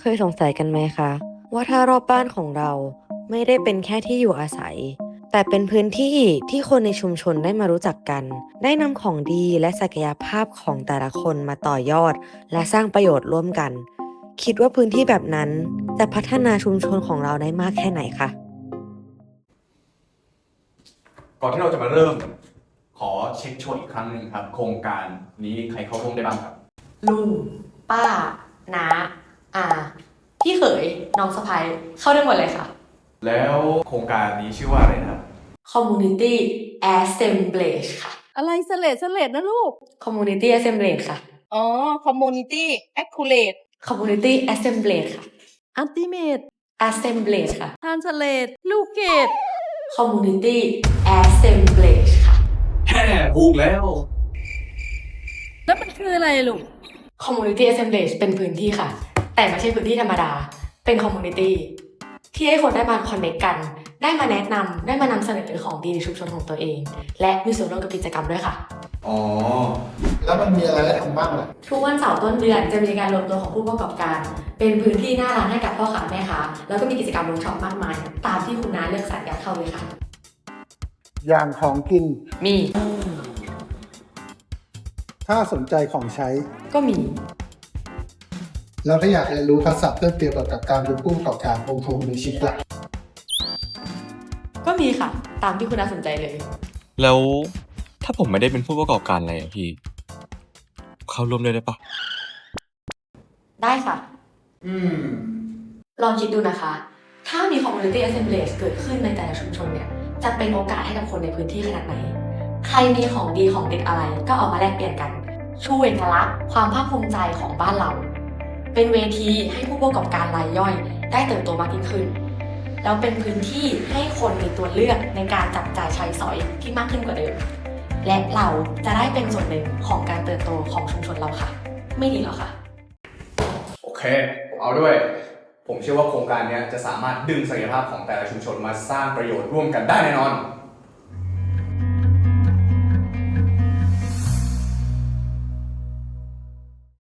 เคยสงสัยกันไหมคะ ว่าถ้ารอบบ้านของเราไม่ได้เป็นแค่ที่อยู่อาศัย แต่เป็นพื้นที่ที่คนในชุมชนได้มารู้จักกัน ได้นำของดีและศักยภาพของแต่ละคนมาต่อยอด และสร้างประโยชน์ร่วมกัน คิดว่าพื้นที่แบบนั้นจะพัฒนาชุมชนของเราได้มากแค่ไหนคะก่อนที่เราจะมาเริ่ม ขอเช็คชวนอีกครั้งหนึ่งครับ โครงการนี้ใครเข้าร่วมได้บ้างครับ ลุงป้าน้า อาพี่เขยน้องสะพ้ายเข้าได้หมดเลยค่ะ แล้วโครงการนี้ชื่อว่าอะไรนะครับ Community Assemblage ค่ะ อะไรสเลดสเลดนะลูก Community Assemblage ค่ะ อ๋อ community accurate Community Assemblage ค่ะ ultimate Assemblage ค่ะ translate ลูกเกด Community Assemblage ค่ะแค่ถูกแล้ว แล้วมันคืออะไรลูก Community Assemblage เป็นพื้นที่ค่ะ แต่ไม่ใช่พื้นที่ธรรมดา เป็น Community ที่ให้คนได้มาคอนเน c กกัน ได้มาแนะนำได้มานำเสนอของดีในชุมชนของตัวเอง และมีส่วนร่วมกับกิจกรรมด้วยค่ะ อ๋อ แล้วมันมีอะไรให้ทำบ้างล่ะ ทุกวันเสาร์ต้นเดือนจะมีการรวมตัวของผู้ประกอบการ เป็นพื้นที่หน้าร้านให้กับพ่อค้าแม่ค้าแล้วก็มีกิจกรรมเวิร์กช็อปมากมาย ตามที่คุณน้าเลือกสรรอยากเข้าเลยค่ะ อย่างของกิน มี ถ้าสนใจของใช้ ก็มี แล้วถ้าอยากเรียนรู้ทักษะเพิ่มเติมเกี่ยวกับการเป็นผู้ประกอบการองค์กรหรือชิปล่ะก็มีค่ะ ตามที่คุณน้าสนใจเลย แล้วถ้าผมไม่ได้เป็นผู้ประกอบการอะไรอะพี่ เข้าร่วมด้วยได้ปะได้ค่ะ อืม ลองคิดดูนะคะ ถ้ามี community assemblage เกิดขึ้นในแต่ละชุมชนเนี่ย จะเป็นโอกาสให้กับคนในพื้นที่ขนาดไหน ใครมีของดีของเด็ดอะไรก็เอามาแลกเปลี่ยนกันช่วยเอกลักษณ์ความภาคภูมิใจของบ้านเรา เป็นเวทีให้ผู้ประกอบการรายย่อย ได้เติบโตมากยิ่งขึ้น แล้วเป็นพื้นที่ให้คนมีตัวเลือกในการจับจ่ายใช้สอยที่มากขึ้นกว่าเดิม และเราจะได้เป็นส่วนหนึ่งของการเติบโตของชุมชนเราค่ะ ไม่ดีหรอคะโอเคผมเอาด้วย ผมเชื่อว่าโครงการนี้จะสามารถดึงศักยภาพของแต่ละชุมชนมาสร้างประโยชน์ร่วมกันได้แน่นอน